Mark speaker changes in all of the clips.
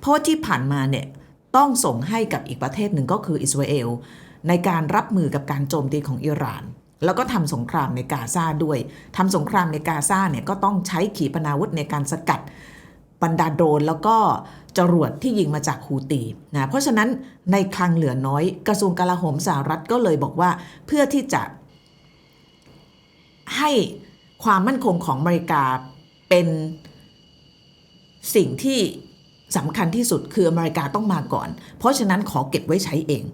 Speaker 1: เพราะที่ผ่านมาเนี่ยต้องส่งให้กับอีกประเทศหนึ่งก็คืออิสราเอลในการรับมือกับการโจมตีของอิหร่าน แล้วก็ทำสงครามในกาซาด้วยทำสงครามในกาซาเนี่ยก็ต้องใช้ขีปนาวุธในการสกัดบรรดาโดรนแล้วก็จรวดที่ยิงมาจากฮูตีนะเพราะฉะนั้นในคลังเหลือน้อยกระทรวงกลาโหมสหรัฐก็เลยบอกว่าเพื่อที่จะ ให้ความมั่นคงของอเมริกาเป็นสิ่งที่ สำคัญที่สุดคืออเมริกาต้องมาก่อน เพราะฉะนั้นขอเก็บไว้ใช้เอง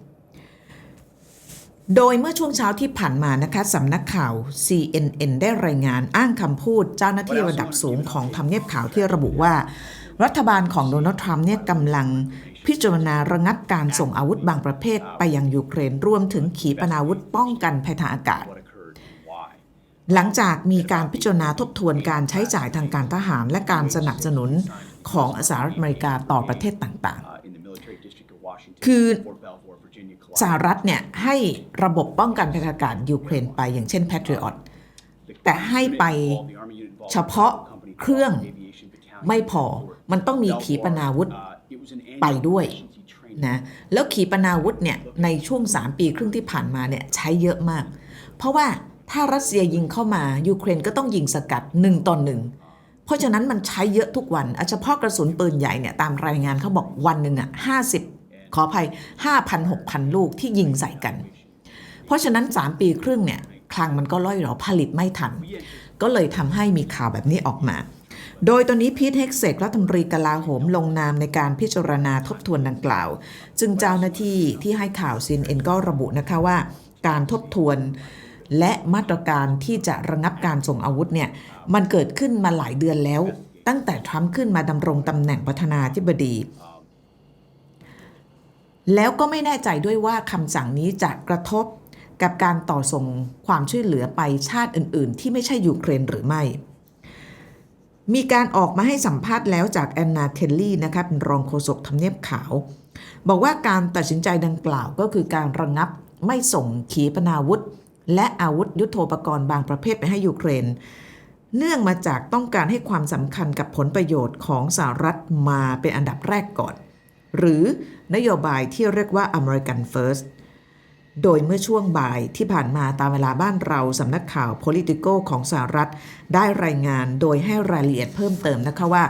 Speaker 1: โดยเมื่อช่วงเช้าที่ผ่านมานะคะสำนักข่าว CNN ได้รายงานอ้างคำพูดเจ้าหน้าที่ระดับสูงของทำเนียบข่าวที่ระบุว่า รัฐบาลของโดนัลด์ทรัมป์เนี่ยกำลังพิจารณาระงับการส่งอาวุธบางประเภทไปยังยูเครนรวมถึงขีปนาวุธป้องกันภัยทางอากาศ หลังจากมีการพิจารณาทบทวนการใช้จ่ายทางการทหารและการสนับสนุน ของสหรัฐอเมริกาต่อประเทศต่าง
Speaker 2: Uh, in the military district of Washington,
Speaker 1: คือ
Speaker 2: Fort Belvoir, Virginia,
Speaker 1: ๆสห
Speaker 2: collided.
Speaker 1: รัฐเนี่ยให้ระบบป้องกันภัยทางอากาศยูเครนไปอย่างเช่น Patriot
Speaker 2: The
Speaker 1: แต่ให้ไป
Speaker 2: unit involved, the Army unit involved,
Speaker 1: เฉพาะ
Speaker 2: a company
Speaker 1: เครื่อง
Speaker 2: called Aviation Battalion
Speaker 1: ไม่พอ
Speaker 2: Fort
Speaker 1: มันต้องมีขีปนาวุธ
Speaker 2: Belvoir. Uh, it was an annual
Speaker 1: ไปด้วย
Speaker 2: efficiency training
Speaker 1: นะแล้วขีปนาวุธเนี่ยในช่วง 3 ปีครึ่งที่ผ่านมาเนี่ยใช้เยอะมาก เพราะว่าถ้ารัสเซียยิงเข้ามายูเครนก็ต้องยิงสกัด1ต่อหนึ่ง เพราะฉะนั้นมันใช้เยอะทุกวันเฉพาะกระสุนปืนใหญ่เนี่ยตามรายงานเขาบอกวันหนึ่งอะ50ขออภัย5,000 6,000ลูกที่ยิงใส่กัน เพราะฉะนั้น 3 ปีครึ่งเนี่ยคลังมันก็ล่อยหรอผลิตไม่ทัน ก็เลยทำให้มีข่าวแบบนี้ออกมา โดยตอนนี้พีทเฮกเซกรัฐมนตรีกลาโหมลงนามในการพิจารณาทบทวนดังกล่าว จึงเจ้าหน้าที่ที่ให้ข่าวซีนเอ็นก็ระบุนะคะว่า การทบทวน และมาตรการที่จะระงับการส่งอาวุธเนี่ยมันเกิดขึ้นมาหลายเดือนแล้ว ตั้งแต่ทรัมป์ขึ้นมาดำรงตำแหน่งประธานาธิบดี แล้วก็ไม่แน่ใจด้วยว่าคำสั่งนี้จะกระทบกับการต่อส่งความช่วยเหลือไปชาติอื่น ๆ ที่ไม่ใช่ยูเครนหรือไม่ มีการออกมาให้สัมภาษณ์แล้วจากแอนนาเคลลี่นะคะเป็นรองโฆษกทำเนียบขาว บอกว่าการตัดสินใจดังกล่าวก็คือการระงงับไม่ส่งขีปนาวุธ และอาวุธยุโทโธปกรณ์บางประเภทไปให้ยูเครน เนื่องมาจากต้องการให้ความสำคัญกับผลประโยชน์ของสหรัฐมาเป็นอันดับแรกก่อน หรือนโยบายที่เรียกว่า American First โดยเมื่อช่วงบ่ายที่ผ่านมาตามเวลาบ้านเราสำนักข่าว Politico ของสหรัฐ ได้รายงานโดยให้รายละเอียดเพิ่มเติมนะคะว่า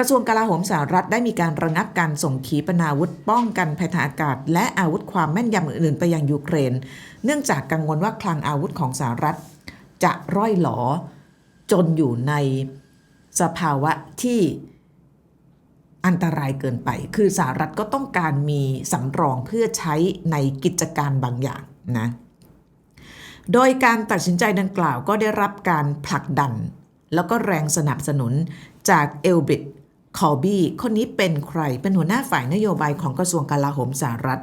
Speaker 1: กระทรวงกลาโหมสหรัฐได้มีการระงับการส่งขีปนาวุธป้องกันภัยทางอากาศ และอาวุธความแม่นยำอื่นๆ ไปยังยูเครน เนื่องจากกังวลว่าคลังอาวุธของสหรัฐ จะร่อยหลอจนอยู่ในสภาวะที่อันตรายเกินไป คือสหรัฐก็ต้องการมีสำรองเพื่อใช้ในกิจการบางอย่างนะ โดยการตัดสินใจดังกล่าวก็ได้รับการผลักดัน แล้วก็แรงสนับสนุนจากเอลบิด คอบี้คนนี้เป็นใครเป็นหัวหน้าฝ่ายนโยบายของกระทรวงกลาโหมสหรัฐ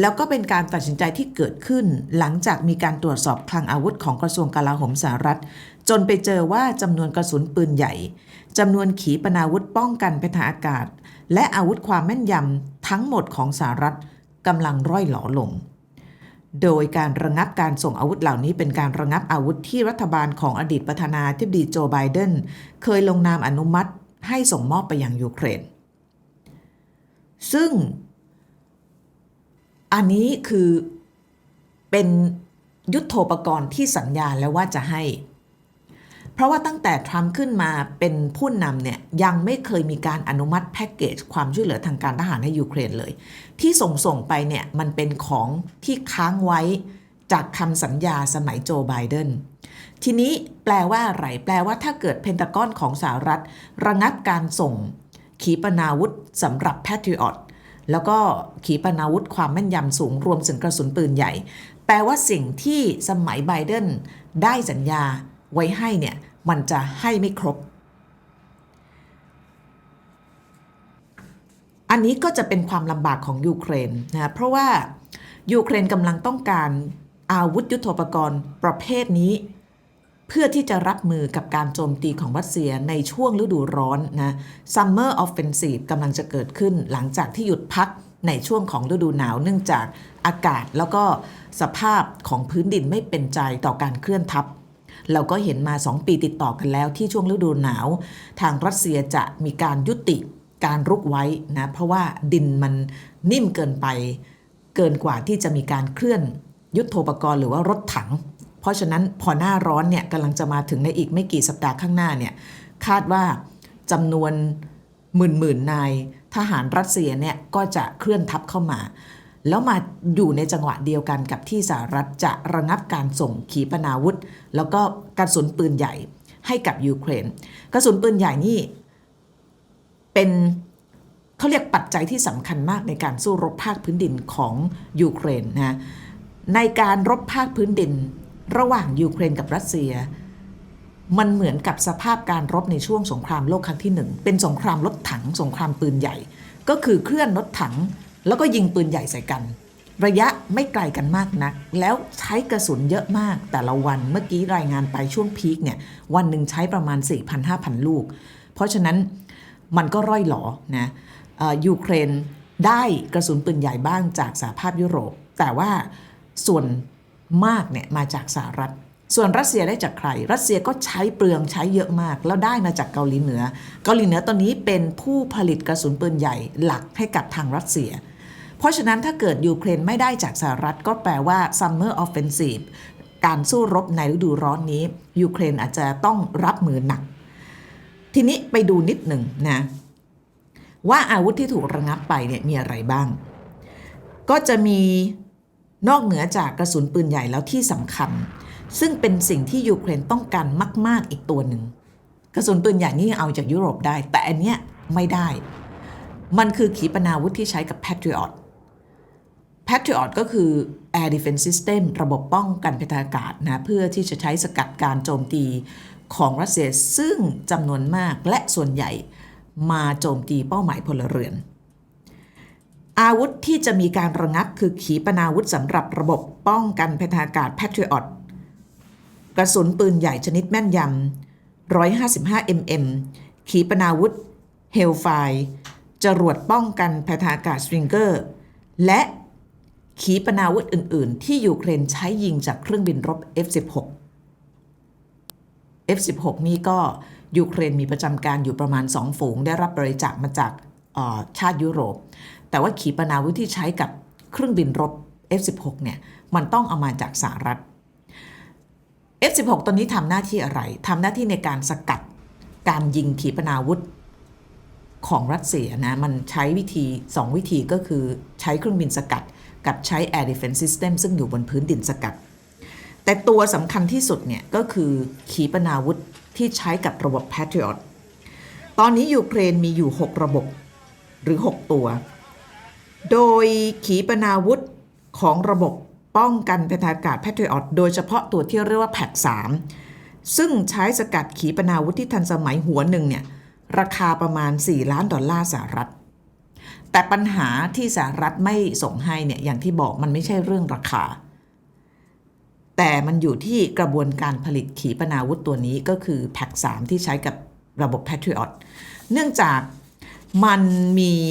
Speaker 1: แล้วก็เป็นการตัดสินใจที่เกิดขึ้น หลังจากมีการตรวจสอบคลังอาวุธของกระทรวงกลาโหมสหรัฐ จนไปเจอว่าจำนวนกระสุนปืนใหญ่จำนวนขีปนาวุธป้องกันภัยทางอากาศ และอาวุธความแม่นยำทั้งหมดของสหรัฐกำลังร่อยหลอลง โดยการระงับการส่งอาวุธเหล่านี้เป็นการระงับอาวุธที่รัฐบาลของอดีตประธานาธิบดีโจไบเดนเคยลงนามอนุมัติ ให้ส่งมอบไปยังยูเครน ซึ่งอันนี้คือเป็นยุทธโธปกรณ์ที่สัญญาแล้วว่าจะให้ เพราะว่าตั้งแต่ทรัมป์ขึ้นมาเป็นผู้นำเนี่ยยังไม่เคยมีการอนุมัติแพ็กเกจความช่วยเหลือทางการทหารให้ยูเครนเลย ที่ส่งส่งไปเนี่ยมันเป็นของที่ค้างไว้จากคำสัญญาสมัยโจไบเดน ทีนี้แปลว่าอะไร แปลว่าถ้าเกิดเพนตากอนของสหรัฐ ระงับการส่ง ขีปนาวุธสำหรับ Patriot แล้วก็ขีปนาวุธความแม่นยำสูงรวมถึงกระสุนปืนใหญ่ แปลว่าสิ่งที่สมัยไบเดนได้สัญญาไว้ให้เนี่ย มันจะให้ไม่ครบ อันนี้ก็จะเป็นความลำบากของยูเครนนะเพราะว่ายูเครนกำลังต้องการอาวุธยุโทโธปกรณ์ประเภทนี้ พื่อที่จะรับมือกับการโจมตีของรัสเซียในช่วงฤดูร้อนนะ Summer Offensive กำลังจะเกิดขึ้นหลังจากที่หยุดพักในช่วงของฤดูหนาวเนื่องจากอากาศแล้วก็สภาพของพื้นดินไม่เป็นใจต่อการเคลื่อนทัพเราก็เห็นมา 2 ปีติดต่อกันแล้วที่ช่วงฤดูหนาว ทางรัสเซียจะมีการยุติการรุกไว้นะเพราะว่าดินมันนิ่มเกินไป เกินกว่าที่จะมีการเคลื่อนยุทโธปกรณ์หรือว่ารถถัง เพราะฉะนั้นพอหน้าร้อนเนี่ยกำลังจะมาถึงในอีกไม่กี่สัปดาห์ข้างหน้าเนี่ยคาดว่าจำนวนหมื่นหมื่นนายทหารรัสเซียเนี่ยก็จะเคลื่อนทัพเข้ามา แล้วมาอยู่ในจังหวะเดียวกันกับที่สหรัฐจะระงับการส่งขีปนาวุธ แล้วก็กระสุนปืนใหญ่ให้กับยูเครนกระสุนปืนใหญ่นี่เป็นเขาเรียกปัจจัยที่สำคัญมากในการสู้รบภาคพื้นดินของยูเครนนะในการรบภาคพื้นดิน ระหว่างยูเครนกับรัสเซีย มันเหมือนกับสภาพการรบในช่วงสงครามโลกครั้งที่หนึ่งเป็นสงครามรถถังสงครามปืนใหญ่ ก็คือเคลื่อนรถถัง แล้วก็ยิงปืนใหญ่ใส่กัน ระยะไม่ไกลกันมากนัก แล้วใช้กระสุนเยอะมากแต่ละวันเมื่อกี้รายงานไปช่วงพีคเนี่ยวันหนึ่งใช้ประมาณ 4,000-5,000 ลูก เพราะฉะนั้นมันก็ร่อยหลอนะยูเครนได้กระสุนปืนใหญ่บ้างจากสหภาพยุโรป แต่ว่าส่วน มากเนี่ยมาจากสหรัฐ ส่วนรัสเซียได้จากใคร รัสเซียก็ใช้เปลืองใช้เยอะมาก แล้วได้มาจากเกาหลีเหนือ เกาหลีเหนือตอนนี้เป็นผู้ผลิตกระสุนปืนใหญ่หลักให้กับทางรัสเซีย เพราะฉะนั้นถ้าเกิดยูเครนไม่ได้จากสหรัฐ ก็แปลว่า Summer Offensive การสู้รบในฤดูร้อนนี้ยูเครนอาจจะต้องรับมือหนัก ทีนี้ไปดูนิดหนึ่งนะว่าอาวุธที่ถูกระงับไปเนี่ยมีอะไรบ้าง ก็จะมี นอกเหนือจากกระสุนปืนใหญ่แล้วที่สำคัญ ซึ่งเป็นสิ่งที่ยูเครนต้องการมาก ๆ อีกตัวหนึ่งกระสุนปืนใหญ่นี่เอาจากยุโรปได้ แต่อันเนี้ยไม่ได้ มันคือขีปนาวุธที่ใช้กับ Patriot Patriot ก็คือ Air Defense System ระบบป้องกันภัยทางอากาศนะ เพื่อที่จะใช้สกัดการโจมตีของรัสเซียซึ่งจำนวนมากและส่วนใหญ่มาโจมตีเป้าหมายพลเรือน อาวุธที่จะมีการระงับคือขีปนาวุธสำหรับระบบป้องกันภัยทางอากาศ Patriot กระสุนปืนใหญ่ชนิดแม่นยำ 155 mm ขีปนาวุธ Hellfire จรวดป้องกันภัยทางอากาศ Stinger และขีปนาวุธอื่น ๆ ที่ยูเครนใช้ยิงจากเครื่องบินรบ F-16 F-16 นี่ก็ยูเครนมีประจำการอยู่ประมาณ 2 ฝูง ได้รับบริจาคมาจากชาติยุโรป แต่ว่าขีปนาวุธที่ใช้กับเครื่องบินรบ F-16 เนี่ยมันต้องเอามาจากสหรัฐ F-16 ตอนนี้ทำหน้าที่อะไรทำหน้าที่ในการสกัดการยิงขีปนาวุธของรัสเซียนะมันใช้วิธี 2 วิธีก็คือใช้เครื่องบินสกัด กับใช้ Air Defense System ซึ่งอยู่บนพื้นดินสกัด แต่ตัวสำคัญที่สุดเนี่ยก็คือขีปนาวุธที่ใช้กับระบบ Patriot ตอนนี้ยูเครนมีอยู่ 6 ระบบหรือ 6 ตัว โดยขีปนาวุธของระบบป้องกันภัยทางอากาศ Patriot โดยเฉพาะตัวที่เรียกว่าแพท3ซึ่งใช้สกัดขีปนาวุธที่ทันสมัยหัวหนึ่งเนี่ยราคาประมาณ 4 ล้านดอลลาร์สหรัฐ แต่ปัญหาที่สหรัฐไม่ส่งให้เนี่ยอย่างที่บอกมันไม่ใช่เรื่องราคา แต่มันอยู่ที่กระบวนการผลิตขีปนาวุธตัวนี้ก็คือแพ็ก3ที่ใช้กับระบบ Patriot เนื่องจากมันมีเ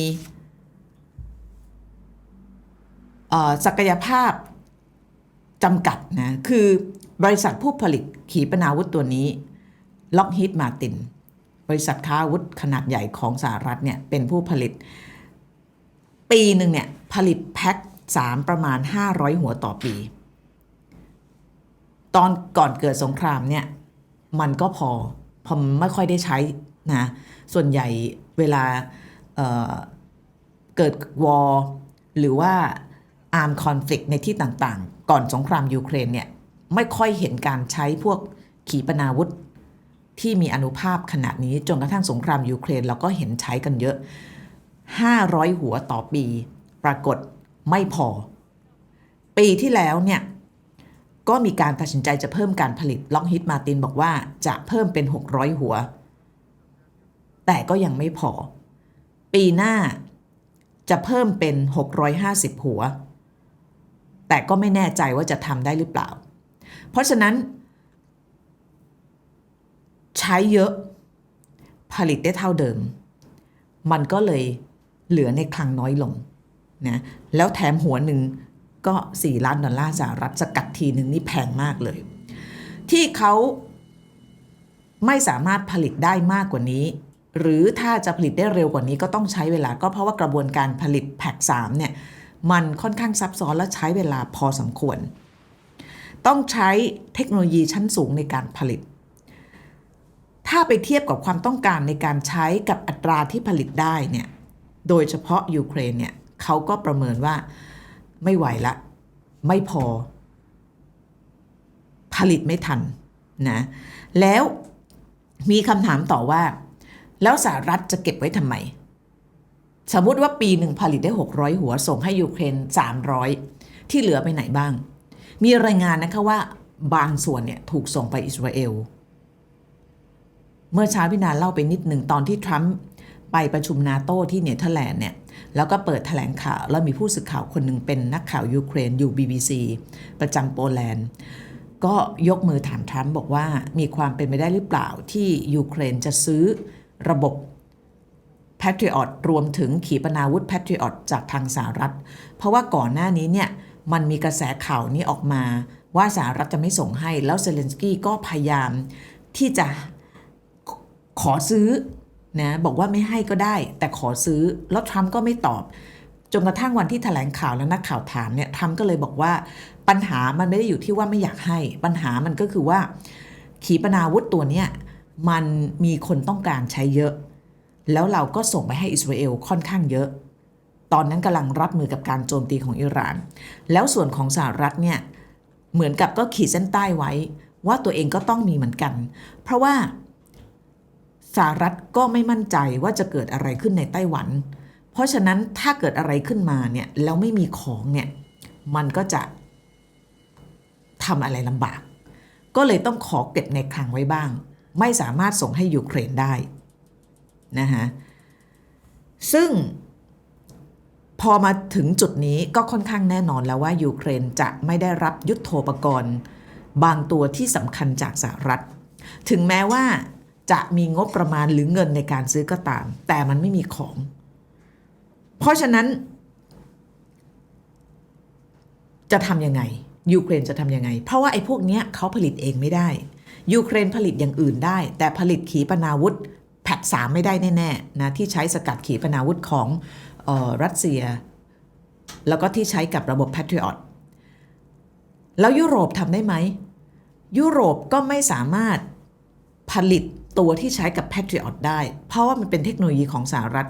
Speaker 1: อ่อ ศักยภาพจำกัดนะคือบริษัทผู้ผลิตขีปนาวุธตัวนี้ Lockheed Martin บริษัทค้าอาวุธขนาดใหญ่ของสหรัฐเนี่ยเป็นผู้ผลิต ปีหนึ่งเนี่ยผลิตแพ็ค3ประมาณ 500 หัวต่อปี ตอนก่อนเกิดสงครามเนี่ยมันก็พอพอไม่ค่อยได้ใช้นะส่วนใหญ่เวลาเเกิดวอร์หรือว่า อาร์มคอนฟ lict ในที่ต่างๆ ก่อนสงครามยูเครนเนี่ยไม่ค่อยเห็นการใช้พวกขีปนาวุธ ที่มีอนุภาพขนาดนี้จนกระทั่งสงครามยูเครนเราก็เห็นใช้กันเยอะ 500 หัวต่อปี ปรากฏไม่พอ ปีที่แล้วเนี่ยก็มีการตัดสินใจจะเพิ่มการผลิตล็อกฮิตมาตินบอกว่าจะเพิ่มเป็น 600 หัว แต่ก็ยังไม่พอ ปีหน้าจะเพิ่มเป็น 650 หัว แต่ก็ไม่แน่ใจว่าจะทำได้หรือเปล่า เพราะฉะนั้น ใช้เยอะผลิตได้เท่าเดิม มันก็เลยเหลือในคลังน้อยลงนะแล้วแถมหัวหนึ่งก็ 4 ล้านดอลลาร์สหรัฐสกัดทีหนึ่งนี่แพงมากเลย ที่เขาไม่สามารถผลิตได้มากกว่านี้ หรือถ้าจะผลิตได้เร็วกว่านี้ก็ต้องใช้เวลาก็เพราะว่ากระบวนการผลิตแพ็ก3เนี่ย มันค่อนข้างซับซ้อนและใช้เวลาพอสมควร ต้องใช้เทคโนโลยีชั้นสูงในการผลิต ถ้าไปเทียบกับความต้องการในการใช้กับอัตราที่ผลิตได้เนี่ย โดยเฉพาะยูเครนเนี่ยเขาก็ประเมินว่าไม่ไหวละ ไม่พอ ผลิตไม่ทันนะ แล้วมีคำถามต่อว่า แล้วสหรัฐจะเก็บไว้ทำไม สมมติว่าปีหนึ่งผลิตได้ 600 หัวส่งให้ยูเครน 300 ที่เหลือไปไหนบ้าง มีรายงานนะคะว่าบางส่วนเนี่ยถูกส่งไปอิสราเอล เมื่อเช้าพี่นาเล่าไปนิดหนึ่งตอนที่ทรัมป์ไปประชุมนาโต้ที่เนเธอร์แลนด์เนี่ยแล้วก็เปิดแถลงข่าว แล้วมีผู้สื่อข่าวคนหนึ่งเป็นนักข่าวยูเครนอยู่ BBC ประจำโปแลนด์ ก็ยกมือถามทรัมป์บอกว่ามีความเป็นไปได้หรือเปล่าที่ยูเครนจะซื้อระบบ Patriot รวมถึงขีปนาวุธ Patriot จากทางสหรัฐ เพราะว่าก่อนหน้านี้เนี่ยมันมีกระแสข่าวนี้ออกมา ว่าสหรัฐจะไม่ส่งให้แล้วเซเลนสกี้ก็พยายามที่จะขอซื้อนะบอกว่าไม่ให้ก็ได้ แต่ขอซื้อแล้วทรัมป์ก็ไม่ตอบจนกระทั่งวันที่แถลงข่าวแล้วนักข่าวถามเนี่ยทรัมป์ก็เลยบอกว่าปัญหามันไม่ได้อยู่ที่ว่าไม่อยากให้ ปัญหามันก็คือว่า ขีปนาวุธตัวเนี้ยมันมีคนต้องการใช้เยอะ แล้วเราก็ส่งไปให้อิสราเอลค่อนข้างเยอะ ตอนนั้นกำลังรับมือกับการโจมตีของอิหร่าน แล้วส่วนของสหรัฐเนี่ยเหมือนกับก็ขีดเส้นใต้ไว้ ว่าตัวเองก็ต้องมีเหมือนกัน เพราะว่าสหรัฐก็ไม่มั่นใจว่าจะเกิดอะไรขึ้นในไต้หวัน เพราะฉะนั้นถ้าเกิดอะไรขึ้นมาเนี่ยแล้วไม่มีของเนี่ยมันก็จะทำอะไรลำบาก ก็เลยต้องขอเก็บในคลังไว้บ้าง ไม่สามารถส่งให้ยูเครนได้ นะฮะซึ่งพอมาถึงจุดนี้ก็ค่อนข้างแน่นอนแล้วว่ายูเครนจะไม่ได้รับยุทโธปกรณ์ บางตัวที่สำคัญจากสหรัฐ ถึงแม้ว่าจะมีงบประมาณหรือเงินในการซื้อก็ตาม แต่มันไม่มีของ เพราะฉะนั้น จะทำยังไง ยูเครนจะทำยังไง เพราะว่าไอ้พวกเนี้ยเขาผลิตเองไม่ได้ ยูเครนผลิตอย่างอื่นได้ แต่ผลิตขีปนาวุธ ทสามไม่ได้แน่ๆนะที่ใช้สกัดขีปนาวุธของออรัสเซีย แล้วก็ที่ใช้กับระบบ Patriot แล้วยุโรปทำได้ไหม ยุโรปก็ไม่สามารถผลิตตัวที่ใช้กับ Patriot ได้ เพราะว่ามันเป็นเทคโนโลยีของสหรัฐ